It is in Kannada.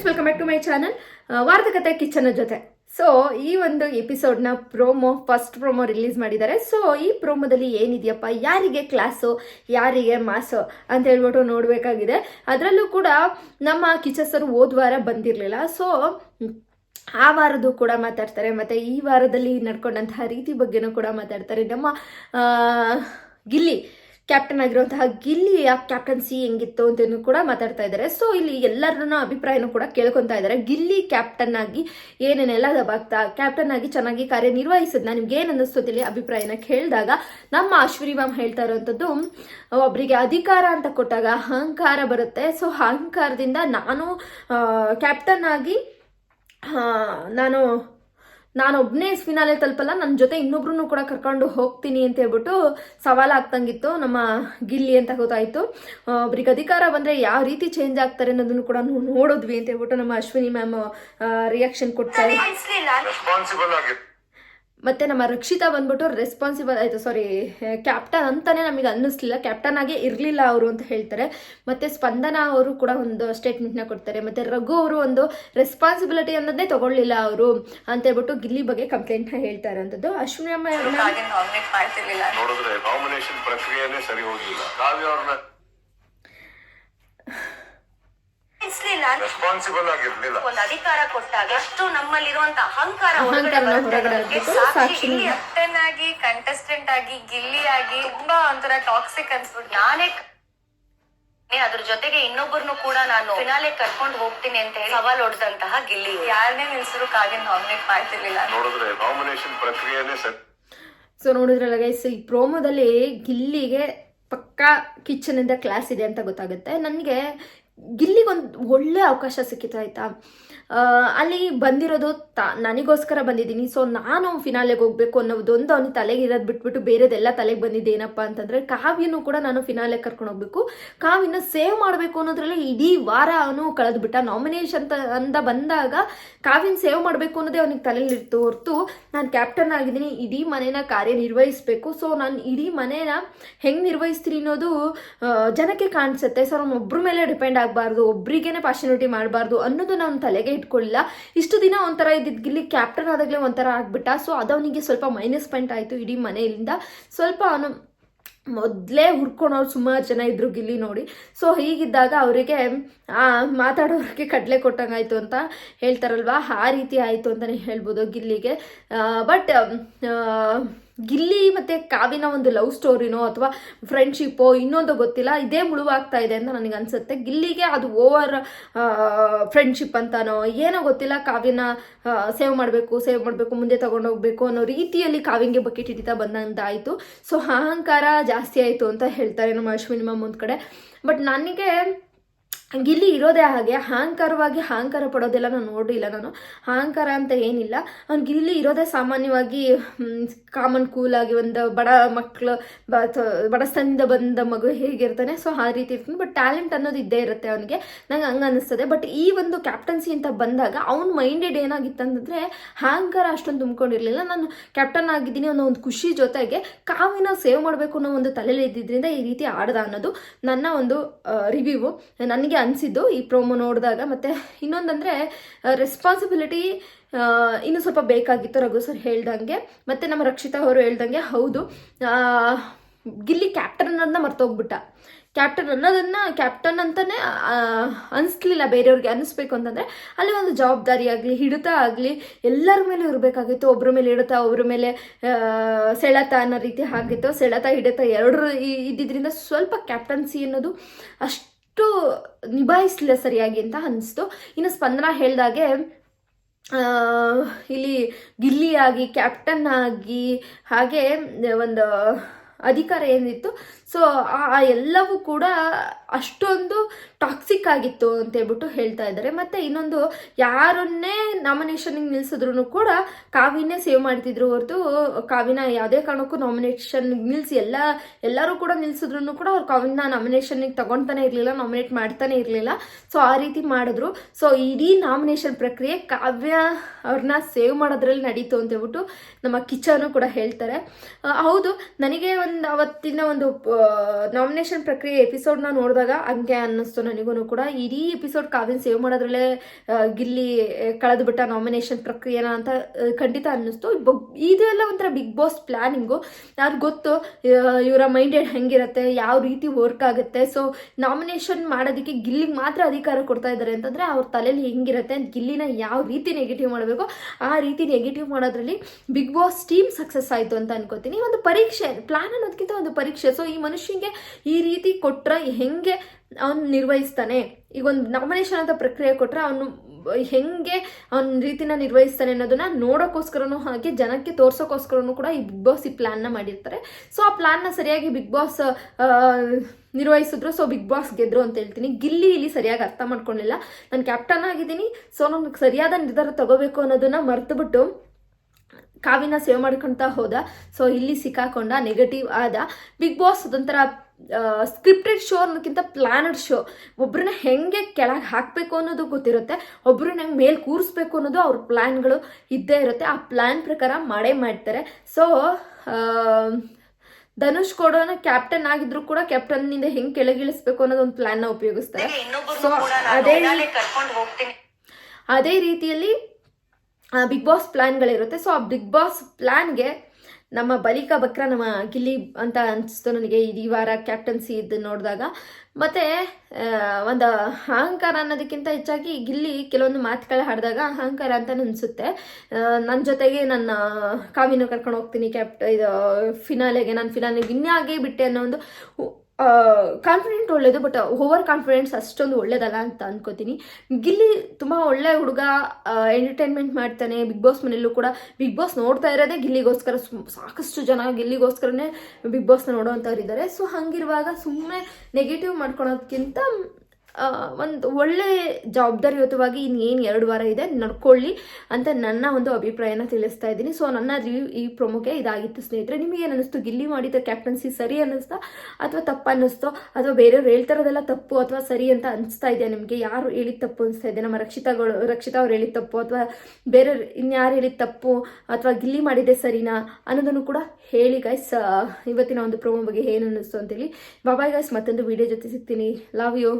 Friends welcome back to my channel ವಾರದ ಕತೆ ಕಿಚನ್ ಜೊತೆ. ಸೊ ಈ ಒಂದು ಎಪಿಸೋಡ್ನ ಪ್ರೋಮೋ ಫಸ್ಟ್ ಪ್ರೋಮೋ ರಿಲೀಸ್ ಮಾಡಿದ್ದಾರೆ. ಸೊ ಈ ಪ್ರೋಮೋದಲ್ಲಿ ಏನಿದೆಯಪ್ಪ? ಯಾರಿಗೆ ಕ್ಲಾಸು ಯಾರಿಗೆ ಮಾಸು ಅಂತ ಹೇಳ್ಬಿಟ್ಟು ನೋಡಬೇಕಾಗಿದೆ. ಅದರಲ್ಲೂ ಕೂಡ ನಮ್ಮ ಕಿಚಸರು ಹೋದ ವಾರ ಬಂದಿರಲಿಲ್ಲ. ಸೊ ಆ ವಾರದ್ದು ಕೂಡ ಮಾತಾಡ್ತಾರೆ. ಮತ್ತು ಈ ವಾರದಲ್ಲಿ ನಡ್ಕೊಂಡಂತಹ ರೀತಿ ಬಗ್ಗೆನೂ ಕೂಡ ಮಾತಾಡ್ತಾರೆ. ನಮ್ಮ ಗಿಲ್ಲಿ. ಕ್ಯಾಪ್ಟನ್ ಆಗಿರುವಂತಹ ಗಿಲ್ಲಿಯ ಕ್ಯಾಪ್ಟನ್ಸಿ ಹೆಂಗಿತ್ತು ಅಂತಲೂ ಕೂಡ ಮಾತಾಡ್ತಾ ಇದ್ದಾರೆ. ಸೊ ಇಲ್ಲಿ ಎಲ್ಲರನ್ನ ಅಭಿಪ್ರಾಯನೂ ಕೂಡ ಕೇಳ್ಕೊತಾ ಇದ್ದಾರೆ. ಗಿಲ್ಲಿ ಕ್ಯಾಪ್ಟನ್ ಆಗಿ ಏನೇನೆಲ್ಲ ದಬಾಗ್ತಾ ಕ್ಯಾಪ್ಟನ್ ಆಗಿ ಚೆನ್ನಾಗಿ ಕಾರ್ಯನಿರ್ವಹಿಸಿದ್ನ ನಿಮ್ಗೆ ಏನು ಅನ್ನಿಸ್ತು ತಿಳಿ ಅಭಿಪ್ರಾಯನ ಕೇಳಿದಾಗ ನಮ್ಮ ಅಶ್ವಿನಿ ಮ್ಯಾಮ್ ಹೇಳ್ತಾ ಇರುವಂಥದ್ದು ಒಬ್ಬರಿಗೆ ಅಧಿಕಾರ ಅಂತ ಕೊಟ್ಟಾಗ ಅಹಂಕಾರ ಬರುತ್ತೆ. ಸೊ ಅಹಂಕಾರದಿಂದ ನಾನು ಕ್ಯಾಪ್ಟನ್ ಆಗಿ ನಾನು ನಾನೊಬ್ಬನೇ ಫಿನಾಲೆ ತಲುಪಲ್ಲ ನನ್ನ ಜೊತೆ ಇನ್ನೊಬ್ರು ಕೂಡ ಕರ್ಕೊಂಡು ಹೋಗ್ತೀನಿ ಅಂತ ಹೇಳ್ಬಿಟ್ಟು ಸವಾಲಾಗ್ತಂಗಿತ್ತು ನಮ್ಮ ಗಿಲ್ಲಿ ಅಂತ ಗೊತ್ತಾಯ್ತು. ಒಬ್ರಿಗೆ ಅಧಿಕಾರ ಬಂದರೆ ಯಾವ ರೀತಿ ಚೇಂಜ್ ಆಗ್ತಾರೆ ಅನ್ನೋದನ್ನು ಕೂಡ ನೋಡಿದ್ವಿ ಅಂತ ಹೇಳ್ಬಿಟ್ಟು ನಮ್ಮ ಅಶ್ವಿನಿ ಮ್ಯಾಮ್ ರಿಯಾಕ್ಷನ್ ಕೊಡ್ತಾರೆ ಮತ್ತೆ ನಮ್ಮ ರಕ್ಷಿತಾ ಬಂದ್ಬಿಟ್ಟು ರೆಸ್ಪಾನ್ಸಿಬಲ್ ಆಯ್ತು. ಸಾರಿ ಕ್ಯಾಪ್ಟನ್ ಅಂತಾನೆ ನಮಗೆ ಅನ್ನಿಸ್ಲಿಲ್ಲ. ಕ್ಯಾಪ್ಟನ್ ಆಗೇ ಇರಲಿಲ್ಲ ಅವರು ಅಂತ ಹೇಳ್ತಾರೆ. ಮತ್ತೆ ಸ್ಪಂದನ ಅವರು ಕೂಡ ಒಂದು ಸ್ಟೇಟ್ಮೆಂಟ್ನ ಕೊಡ್ತಾರೆ. ಮತ್ತೆ ರಘು ಅವರು ಒಂದು ರೆಸ್ಪಾನ್ಸಿಬಿಲಿಟಿ ಅನ್ನೋದನ್ನೇ ತಗೊಳ್ಳಿಲ್ಲ ಅವರು ಅಂತ ಹೇಳ್ಬಿಟ್ಟು ಗಿಲ್ಲಿ ಬಗ್ಗೆ ಕಂಪ್ಲೇಂಟ್ನ ಹೇಳ್ತಾ ಇರೋಂಥದ್ದು. ಅಶ್ವಿನಿ ಅಮ್ಮ ಹಾಗೆ ನಾಮಿನೇಟ್ ಮಾಡ್ತಿರ್ಲಿಲ್ಲ ನೋಡಿದ್ರೆ ನಾಮಿನೇಷನ್ ಪ್ರಕ್ರಿಯೆನೇ ಸರಿ ಹೋಗಿಲ್ಲ ಕಾವ್ಯ ಅವ್ರನ್ನ ಅನ್ಸ್ಲಿಲ್ಲ ರೆಸ್ಪಾನ್ಸಿಬಲ್ ಆಗಿರ್ಲಿಲ್ಲ. ಒಂದು ಅಧಿಕಾರ ಕೊಟ್ಟಾಗ ಅಷ್ಟು ನಮ್ಮಲ್ಲಿರುವಂತ ಅಹಂಕಾರ ಸಾಕ್ಷಿನ ಕ್ಯಾಪ್ಟನ್ ಆಗಿ ಕಂಟೆಸ್ಟೆಂಟ್ ಆಗಿ ಗಿಲ್ಲಿ ಆಗಿ ತುಂಬಾ ಒಂಥರ ಟಾಕ್ಸಿಕ್ ಅನ್ಸ್ಬಿಟ್ಟು ನಾನೇ ಅದ್ರ ಜೊತೆಗೆ ಇನ್ನೊಬ್ಬರನ್ನು ಕೂಡ ನಾನು ಫಿನಾಲೆ ಕರ್ಕೊಂಡು ಹೋಗ್ತೀನಿ ಅಂತ ಹೇಳಿ ಸವಾಲ್ ಹೊಡೆದಂತಹ ಗಿಲ್ಲಿ. ಯಾರನ್ನೇ ನಿಲ್ಸಿದ್ರು ಕಾಗೆ ನಾಮಿನೇಟ್ ಮಾಡ್ತಿರ್ಲಿಲ್ಲ. ನೋಡಿದ್ರೆ ನಾಮಿನೇಷನ್ ಪ್ರಕ್ರಿಯೆನೇ ಸರಿ ಸೊ ನೋಡಿದ್ರಲ್ಲ ಗೈಸ್ ಈ ಪ್ರೋಮೋದಲ್ಲಿ ಗಿಲ್ಲಿಗೆ ಪಕ್ಕಾ ಇಂದ ಕ್ಲಾಸ್ ಇದೆ ಅಂತ ಗೊತ್ತಾಗುತ್ತೆ. ನನಗೆ ಗಿಲ್ಲಿಗೊಂದು ಒಳ್ಳೆ ಅವಕಾಶ ಸಿಕ್ಕಿತ್ತು ಆಯಿತಾ? ಅಲ್ಲಿ ಬಂದಿರೋದು ತಾ, ನನಗೋಸ್ಕರ ಬಂದಿದ್ದೀನಿ. ಸೊ ನಾನು ಫಿನಾಲೆಗೆ ಹೋಗ್ಬೇಕು ಅನ್ನೋದೊಂದು ಅವನ ತಲೆಗೆ ಇರೋದು ಬಿಟ್ಬಿಟ್ಟು ಬೇರೆದೆಲ್ಲ ತಲೆಗೆ ಬಂದಿದೆ, ಏನಪ್ಪ ಅಂತಂದರೆ ಕಾವ್ಯನೂ ಕೂಡ ನಾನು ಫಿನಾಲೆ ಕರ್ಕೊಂಡು ಹೋಗ್ಬೇಕು. ಕಾವ್ಯನ ಸೇವ್ ಮಾಡಬೇಕು ಅನ್ನೋದ್ರಲ್ಲಿ ಇಡೀ ವಾರ ಅವನು ಕಳೆದ್ಬಿಟ್ಟ. ನಾಮಿನೇಷನ್ ಅಂತ ಬಂದಾಗ ಕಾವ್ಯನ ಸೇವ್ ಮಾಡಬೇಕು ಅನ್ನೋದೇ ಅವನಿಗೆ ತಲೆಯಲ್ಲಿ ಇರ್ತು ಹೊರತು ನಾನು ಕ್ಯಾಪ್ಟನ್ ಆಗಿದ್ದೀನಿ, ಇಡೀ ಮನೇನ ಕಾರ್ಯನಿರ್ವಹಿಸಬೇಕು. ಸೊ ನಾನು ಇಡೀ ಮನೇನ ಹೆಂಗೆ ನಿರ್ವಹಿಸ್ತೀನಿ ಅನ್ನೋದು ಜನಕ್ಕೆ ಕಾಣಿಸುತ್ತೆ. ಸೊ ನಾನು ಒಬ್ಬರ ಮೇಲೆ ಡಿಪೆಂಡ್ ಆಗಬಾರ್ದು, ಒಬ್ರಿಗೇನೆ ಪಾರ್ಶನಿಟಿ ಮಾಡಬಾರ್ದು ಅನ್ನೋದು ನಾನು ತಲೆಗೆ ಇಟ್ಕೊಳ್ಳಿಲ್ಲ. ಇಷ್ಟು ದಿನ ಒಂಥರ ಇದ್ದಿದ್ದು ಗಿಲ್ಲಿ ಕ್ಯಾಪ್ಟನ್ ಆದಾಗಲೇ ಒಂಥರ ಆಗ್ಬಿಟ್ಟ. ಸೊ ಅದು ಅವನಿಗೆ ಸ್ವಲ್ಪ ಮೈನಸ್ ಪಾಯಿಂಟ್ ಆಯಿತು ಇಡೀ ಮನೆಯಿಂದ. ಸ್ವಲ್ಪ ಅವನು ಮೊದಲೇ ಹುರ್ಕೊಳೋರು ಸುಮಾರು ಜನ ಇದ್ರು ಗಿಲ್ಲಿ ನೋಡಿ. ಸೊ ಹೀಗಿದ್ದಾಗ ಅವರಿಗೆ ಮಾತಾಡೋರಿಗೆ ಕಡಲೆ ಕೊಟ್ಟಂಗಾಯ್ತು ಅಂತ ಹೇಳ್ತಾರಲ್ವಾ? ಆ ರೀತಿ ಆಯಿತು ಅಂತಲೇ ಹೇಳ್ಬೋದು ಗಿಲ್ಲಿಗೆ. ಬಟ್ ಗಿಲ್ಲಿ ಮತ್ತು ಕಾವಿನ ಒಂದು ಲವ್ ಸ್ಟೋರಿನೋ ಅಥವಾ ಫ್ರೆಂಡ್ಶಿಪ್ಪೋ ಇನ್ನೊಂದು ಗೊತ್ತಿಲ್ಲ, ಇದೇ ಮುಳುವಾಗ್ತಾ ಇದೆ ಅಂತ ನನಗೆ ಅನ್ಸುತ್ತೆ. ಗಿಲ್ಲಿಗೆ ಅದು ಓವರ್ ಫ್ರೆಂಡ್ಶಿಪ್ ಅಂತಾನೋ ಏನೋ ಗೊತ್ತಿಲ್ಲ ಕಾವಿನ ಸೇವ್ ಮಾಡಬೇಕು ಸೇವ್ ಮಾಡಬೇಕು, ಮುಂದೆ ತಗೊಂಡೋಗ್ಬೇಕು ಅನ್ನೋ ರೀತಿಯಲ್ಲಿ ಕಾವ್ಯಂಗೆ ಬಕೆಟ್ ಹಿಡಿತಾ ಬಂದಂತಾಯಿತು. ಸೊ ಅಹಂಕಾರ ಜಾಸ್ತಿ ಆಯಿತು ಅಂತ ಹೇಳ್ತಾರೆ ನಮ್ಮ ಅಶ್ವಿನಿ ಮ್ಯಾಮ್ ಒಂದು ಕಡೆ. ಬಟ್ ನನಗೆ ಗಿಲ್ಲಿ ಇರೋದೇ ಹಾಗೆ, ಅಹಂಕಾರವಾಗಿ ಅಹಂಕಾರ ಪಡೋದೆಲ್ಲ ನಾನು ನೋಡಿಲ್ಲ ನಾನು. ಅಹಂಕಾರ ಅಂತ ಏನಿಲ್ಲ. ಅವ್ನಿಗೆ ಗಿಲ್ಲಿ ಇರೋದೇ ಸಾಮಾನ್ಯವಾಗಿ ಕಾಮನ್ ಕೂಲಾಗಿ ಒಂದು ಬಡ ಮಕ್ಕಳು ಬಡಸ್ತನದಿಂದ ಬಂದ ಮಗು ಹೇಗಿರ್ತಾನೆ. ಸೊ ಆ ರೀತಿ ಇರ್ತಾನೆ. ಬಟ್ ಟ್ಯಾಲೆಂಟ್ ಅನ್ನೋದು ಇದ್ದೇ ಇರುತ್ತೆ ಅವನಿಗೆ. ನಂಗೆ ಹಂಗೆ ಅನ್ನಿಸ್ತದೆ ಬಟ್ ಈ ಒಂದು ಕ್ಯಾಪ್ಟನ್ಸಿ ಅಂತ ಬಂದಾಗ ಅವ್ನ ಮೈಂಡೆಡ್ ಏನಾಗಿತ್ತು ಅಂತಂದರೆ, ಅಹಂಕಾರ ಅಷ್ಟೊಂದು ತುಂಬ್ಕೊಂಡಿರಲಿಲ್ಲ. ನಾನು ಕ್ಯಾಪ್ಟನ್ ಆಗಿದ್ದೀನಿ ಅನ್ನೋ ಒಂದು ಖುಷಿ ಜೊತೆಗೆ ಕಾವಿನ ಸೇವ್ ಮಾಡಬೇಕು ಅನ್ನೋ ಒಂದು ತಲೆಯಲ್ಲಿ ಇದ್ದಿದ್ದರಿಂದ ಈ ರೀತಿ ಆಡ್ದ ಅನ್ನೋದು ನನ್ನ ಒಂದು ರಿವ್ಯೂ ನನಗೆ ಅನಿಸಿದ್ದು ಈ ಪ್ರೋಮೋ ನೋಡಿದಾಗ. ಮತ್ತು ಇನ್ನೊಂದಂದ್ರೆ ರೆಸ್ಪಾನ್ಸಿಬಿಲಿಟಿ ಇನ್ನೂ ಸ್ವಲ್ಪ ಬೇಕಾಗಿತ್ತು ರಘು ಸರ್ ಹೇಳ್ದಂಗೆ. ಮತ್ತು ನಮ್ಮ ರಕ್ಷಿತಾ ಅವರು ಹೇಳ್ದಂಗೆ ಹೌದು. ಗಿಲ್ಲಿ ಕ್ಯಾಪ್ಟನ್ ಅನ್ನೋದನ್ನ ಮರ್ತೋಗ್ಬಿಟ್ಟ. ಕ್ಯಾಪ್ಟನ್ ಅನ್ನೋದನ್ನ ಕ್ಯಾಪ್ಟನ್ ಅಂತಾನೆ ಆ, ಅನಿಸ್ಲಿಲ್ಲ ಬೇರೆಯವ್ರಿಗೆ. ಅನ್ನಿಸ್ಬೇಕು ಅಂತಂದರೆ ಅಲ್ಲಿ ಒಂದು ಜವಾಬ್ದಾರಿ ಆಗಲಿ ಹಿಡಿತ ಆಗಲಿ ಎಲ್ಲರ ಮೇಲೆ ಇರಬೇಕಾಗಿತ್ತು. ಒಬ್ಬರ ಮೇಲೆ ಹಿಡಿತ ಒಬ್ಬರ ಮೇಲೆ ಸೆಳೆತ ಅನ್ನೋ ರೀತಿ ಆಗಿತ್ತು. ಸೆಳೆತ ಹಿಡಿತ ಎರಡರ ಇದ್ದಿದ್ದರಿಂದ ಸ್ವಲ್ಪ ಕ್ಯಾಪ್ಟನ್ಸಿ ಅನ್ನೋದು ಅಷ್ಟು ನಿಭಾಯಿಸಲಿಲ್ಲ ಸರಿಯಾಗಿ ಅಂತ ಅನಿಸ್ತು. ಇನ್ನು ಸ್ಪಂದನ ಹೇಳ್ದಾಗೆ ಇಲ್ಲಿ ಇಲ್ಲಿ ಗಿಲ್ಲಿಯಾಗಿ, ಕ್ಯಾಪ್ಟನ್ ಆಗಿ ಹಾಗೆ ಒಂದು ಅಧಿಕಾರ ಏನಿತ್ತು ಸೊ ಆ ಎಲ್ಲವೂ ಕೂಡ ಅಷ್ಟೊಂದು ಟಾಕ್ಸಿಕ್ ಆಗಿತ್ತು ಅಂತ ಹೇಳ್ಬಿಟ್ಟು ಹೇಳ್ತಾ ಇದ್ದಾರೆ. ಮತ್ತೆ ಇನ್ನೊಂದು, ಯಾರನ್ನೇ ನಾಮಿನೇಷನ್ಗೆ ನಿಲ್ಸಿದ್ರು ಕೂಡ ಕಾವಿನೇ ಸೇವ್ ಮಾಡ್ತಿದ್ರು ಹೊರತು ಕಾವಿನ ಯಾವುದೇ ಕಾರಣಕ್ಕೂ ನಾಮಿನೇಷನ್ ನಿಲ್ಸಿ ಎಲ್ಲ, ಎಲ್ಲರೂ ಕೂಡ ನಿಲ್ಸಿದ್ರು ಕೂಡ ಅವ್ರು ಕಾವಿನ ನಾಮಿನೇಷನ್ಗೆ ತಗೊಳ್ತಾನೆ ಇರಲಿಲ್ಲ ನಾಮಿನೇಟ್ ಮಾಡ್ತಾನೆ ಇರಲಿಲ್ಲ. ಸೊ ಆ ರೀತಿ ಮಾಡಿದ್ರು. ಸೊ ಇಡೀ ನಾಮಿನೇಷನ್ ಪ್ರಕ್ರಿಯೆ ಕಾವ್ಯ ಅವ್ರನ್ನ ಸೇವ್ ಮಾಡೋದ್ರಲ್ಲಿ ನಡೀತು ಅಂತ ಹೇಳ್ಬಿಟ್ಟು ನಮ್ಮ ಕಿಚನು ಕೂಡ ಹೇಳ್ತಾರೆ. ಹೌದು, ನನಗೆ ಒಂದು ಅವತ್ತಿನ ಒಂದು ನಾಮಿನೇಷನ್ ಪ್ರಕ್ರಿಯೆ ಎಪಿಸೋಡ್ನ ನೋಡಿದಾಗ ಹಂಗೆ ಅನ್ನಿಸ್ತು ನನಗೂ ಕೂಡ. ಇಡೀ ಎಪಿಸೋಡ್ ಕಾವಿನ್ ಸೇವ್ ಮಾಡೋದ್ರಲ್ಲೇ ಗಿಲ್ಲಿ ಕಳೆದು ಬಿಟ್ಟ ನಾಮಿನೇಷನ್ ಪ್ರಕ್ರಿಯೆನ ಅಂತ ಖಂಡಿತ ಅನ್ನಿಸ್ತು. ಇದೆಲ್ಲ ಒಂಥರ ಬಿಗ್ ಬಾಸ್ ಪ್ಲ್ಯಾನಿಂಗು ಅದು ಗೊತ್ತು ಇವರ ಮೈಂಡೆಡ್ ಹೆಂಗಿರುತ್ತೆ, ಯಾವ ರೀತಿ ವರ್ಕ್ ಆಗುತ್ತೆ. ಸೊ ನಾಮಿನೇಷನ್ ಮಾಡೋದಕ್ಕೆ ಗಿಲ್ಲಿಗೆ ಮಾತ್ರ ಅಧಿಕಾರ ಕೊಡ್ತಾ ಇದ್ದಾರೆ ಅಂತಂದರೆ ಅವ್ರ ತಲೆಯಲ್ಲಿ ಹೆಂಗಿರುತ್ತೆ, ಗಿಲ್ಲಿನ ಯಾವ ರೀತಿ ನೆಗೆಟಿವ್ ಮಾಡಬೇಕು, ಆ ರೀತಿ ನೆಗೆಟಿವ್ ಮಾಡೋದ್ರಲ್ಲಿ ಬಿಗ್ ಬಾಸ್ ಟೀಮ್ ಸಕ್ಸಸ್ ಆಯಿತು ಅಂತ ಅನ್ಕೋತೀನಿ. ಒಂದು ಪರೀಕ್ಷೆ ಪ್ಲಾನ್ ಅನ್ನೋದಕ್ಕಿಂತ ಒಂದು ಪರೀಕ್ಷೆ. ಸೊ ಈ ಮನುಷ್ಯನಿಗೆ ಈ ರೀತಿ ಕೊಟ್ಟರೆ ಹೆಂಗೆ ಅವನು ನಿರ್ವಹಿಸ್ತಾನೆ? ಈಗ ಒಂದು ನಾಮಿನೇಷನ್ ಅಂತ ಪ್ರಕ್ರಿಯೆ ಕೊಟ್ಟರೆ ಅವನು ಹೆಂಗೆ ಅವನ ರೀತಿನ ನಿರ್ವಹಿಸ್ತಾನೆ ಅನ್ನೋದನ್ನ ನೋಡೋಕ್ಕೋಸ್ಕರನೂ ಹಾಗೆ ಜನಕ್ಕೆ ತೋರ್ಸೋಕ್ಕೋಸ್ಕರನೂ ಕೂಡ ಈ ಬಿಗ್ ಬಾಸ್ ಈ ಪ್ಲ್ಯಾನ್ನ ಮಾಡಿರ್ತಾರೆ. ಸೊ ಆ ಪ್ಲ್ಯಾನ್ನ ಸರಿಯಾಗಿ ಬಿಗ್ ಬಾಸ್ ನಿರ್ವಹಿಸಿದ್ರು. ಸೊ ಬಿಗ್ ಬಾಸ್ ಗೆದ್ರು ಅಂತ ಹೇಳ್ತೀನಿ. ಗಿಲ್ಲಿ ಇಲ್ಲಿ ಸರಿಯಾಗಿ ಅರ್ಥ ಮಾಡ್ಕೊಂಡಿಲ್ಲ. ನಾನು ಕ್ಯಾಪ್ಟನ್ ಆಗಿದ್ದೀನಿ. ಸೊ ನನಗೆ ಸರಿಯಾದ ನಿರ್ಧಾರ ತಗೋಬೇಕು ಅನ್ನೋದನ್ನ ಮರ್ತುಬಿಟ್ಟು ಕಾವಿನ ಸೇವ್ ಮಾಡ್ಕೊಳ್ತಾ ಹೋದ. ಸೊ ಇಲ್ಲಿ ಸಿಕ್ಕಾಕೊಂಡ ನೆಗೆಟಿವ್ ಆದ. ಬಿಗ್ ಬಾಸ್ ಅದೊಂಥರ ಸ್ಕ್ರಿಪ್ಟೆಡ್ ಶೋ ಅನ್ನೋದಕ್ಕಿಂತ ಪ್ಲಾನಡ್ ಶೋ ಒಬ್ರನ್ನ ಹೆಂಗೆ ಕೆಳಗೆ ಹಾಕಬೇಕು ಅನ್ನೋದು ಗೊತ್ತಿರುತ್ತೆ. ಒಬ್ಬರನ್ನ ಹೆಂಗೆ ಮೇಲೆ ಕೂರಿಸ್ಬೇಕು ಅನ್ನೋದು ಅವ್ರ ಪ್ಲ್ಯಾನ್ಗಳು ಇದ್ದೇ ಇರುತ್ತೆ. ಆ ಪ್ಲ್ಯಾನ್ ಪ್ರಕಾರ ಮಾಡೇ ಮಾಡ್ತಾರೆ. ಸೊ ಧನುಷ್ ಕೊಡೋನ ಕ್ಯಾಪ್ಟನ್ ಆಗಿದ್ರು ಕೂಡ ಕ್ಯಾಪ್ಟನ್ನಿಂದ ಹೆಂಗೆ ಕೆಳಗಿಳಿಸ್ಬೇಕು ಅನ್ನೋದು ಒಂದು ಪ್ಲ್ಯಾನ್ನ ಉಪಯೋಗಿಸ್ತಾರೆ. ಸೊ ಅದೇ ಅದೇ ರೀತಿಯಲ್ಲಿ ಬಿಗ್ ಬಾಸ್ ಪ್ಲ್ಯಾನ್ಗಳಿರುತ್ತೆ ಸೊ ಆ ಬಿಗ್ ಬಾಸ್ ಪ್ಲ್ಯಾನ್ಗೆ ನಮ್ಮ ಬಲಿಕಾ ಬಕ್ರ, ನಮ್ಮ ಗಿಲ್ಲಿ ಅಂತ ಅನಿಸ್ತು ನನಗೆ ಈ ವಾರ ಕ್ಯಾಪ್ಟನ್ಸಿ ಇದು ನೋಡಿದಾಗ. ಮತ್ತು ಒಂದು ಅಹಂಕಾರ ಅನ್ನೋದಕ್ಕಿಂತ ಹೆಚ್ಚಾಗಿ ಗಿಲ್ಲಿ ಕೆಲವೊಂದು ಮಾತುಗಳು ಹಾಡಿದಾಗ ಅಹಂಕಾರ ಅಂತ ಅನಿಸುತ್ತೆ. ನನ್ನ ಜೊತೆಗೆ ನನ್ನ ಕಾವಿನ ಕರ್ಕೊಂಡು ಹೋಗ್ತೀನಿ ಕ್ಯಾಪ್ಟ ಇದು ಫಿನಾಲೆಗೆ ನಾನು ಫಿನಾಲೆ ವಿನ್ ಆಗೇ ಬಿಟ್ಟೆ ಅನ್ನೋ ಒಂದು ಕಾನ್ಫಿಡೆಂಟ್ ಒಳ್ಳೇದು ಬಟ್ ಓವರ್ ಕಾನ್ಫಿಡೆನ್ಸ್ ಅಷ್ಟೊಂದು ಒಳ್ಳೇದಲ್ಲ ಅಂತ ಅನ್ಕೋತೀನಿ. ಗಿಲ್ಲಿ ತುಂಬ ಒಳ್ಳೆ ಹುಡುಗ ಎಂಟರ್ಟೈನ್ಮೆಂಟ್ ಮಾಡ್ತಾನೆ. ಬಿಗ್ ಬಾಸ್ ಮನೆಯಲ್ಲೂ ಕೂಡ ಬಿಗ್ ಬಾಸ್ ನೋಡ್ತಾ ಇರೋದೇ ಗಿಲ್ಲಿಗೋಸ್ಕರ. ಸಾಕಷ್ಟು ಜನ ಗಿಲ್ಲಿಗೋಸ್ಕರನೇ ಬಿಗ್ ಬಾಸ್ನ ನೋಡೋವಂಥವ್ರು ಇದ್ದಾರೆ ಸೊ ಹಂಗಿರುವಾಗ ಸುಮ್ಮನೆ ನೆಗೆಟಿವ್ ಮಾಡ್ಕೊಳೋದ್ಕಿಂತ ಒಂದು ಒಳ್ಳೆ ಜವಾಬ್ದಾರಿಯುತವಾಗಿ ಇನ್ನೇನು ಎರಡು ವಾರ ಇದೆ, ನಡ್ಕೊಳ್ಳಿ ಅಂತ ನನ್ನ ಒಂದು ಅಭಿಪ್ರಾಯನ ತಿಳಿಸ್ತಾ ಇದ್ದೀನಿ. ಸೊ ನನ್ನ ರಿವ್ಯೂ ಈ ಪ್ರೊಮೋಗೆ ಇದಾಗಿತ್ತು ಸ್ನೇಹಿತರೆ, ನಿಮಗೆ ಏನು ಅನ್ನಿಸ್ತು? ಗಿಲ್ಲಿ ಮಾಡಿದ ಕ್ಯಾಪ್ಟನ್ಸಿ ಸರಿ ಅನ್ನಿಸ್ತಾ ಅಥವಾ ತಪ್ಪು ಅನ್ನಿಸ್ತೋ? ಅಥವಾ ಬೇರೆಯವ್ರು ಹೇಳ್ತಾರದೆಲ್ಲ ತಪ್ಪು ಅಥವಾ ಸರಿ ಅಂತ ಅನಿಸ್ತಾ ಇದೆಯಾ ನಿಮಗೆ? ಯಾರು ಹೇಳಿದ ತಪ್ಪು ಅನಿಸ್ತಾ ಇದೆ ನಮ್ಮ ರಕ್ಷಿತಾಗಳು ರಕ್ಷಿತಾ ಅವ್ರು ಹೇಳಿದ ತಪ್ಪು ಅಥವಾ ಬೇರೆ ಇನ್ಯಾರು ಹೇಳಿದ ತಪ್ಪು ಅಥವಾ ಗಿಲ್ಲಿ ಮಾಡಿದೆ ಸರಿನಾ ಅನ್ನೋದನ್ನು ಕೂಡ ಹೇಳಿ ಗೈಸ್ ಇವತ್ತಿನ ಒಂದು ಪ್ರೊಮೋ ಬಗ್ಗೆ ಏನು ಅನ್ನಿಸ್ತು ಅಂತೇಳಿ. ಬಾಬಾಯ್ ಗೈಸ್ ಮತ್ತೊಂದು ವಿಡಿಯೋ ಜೊತೆ ಸಿಗ್ತೀನಿ. Love you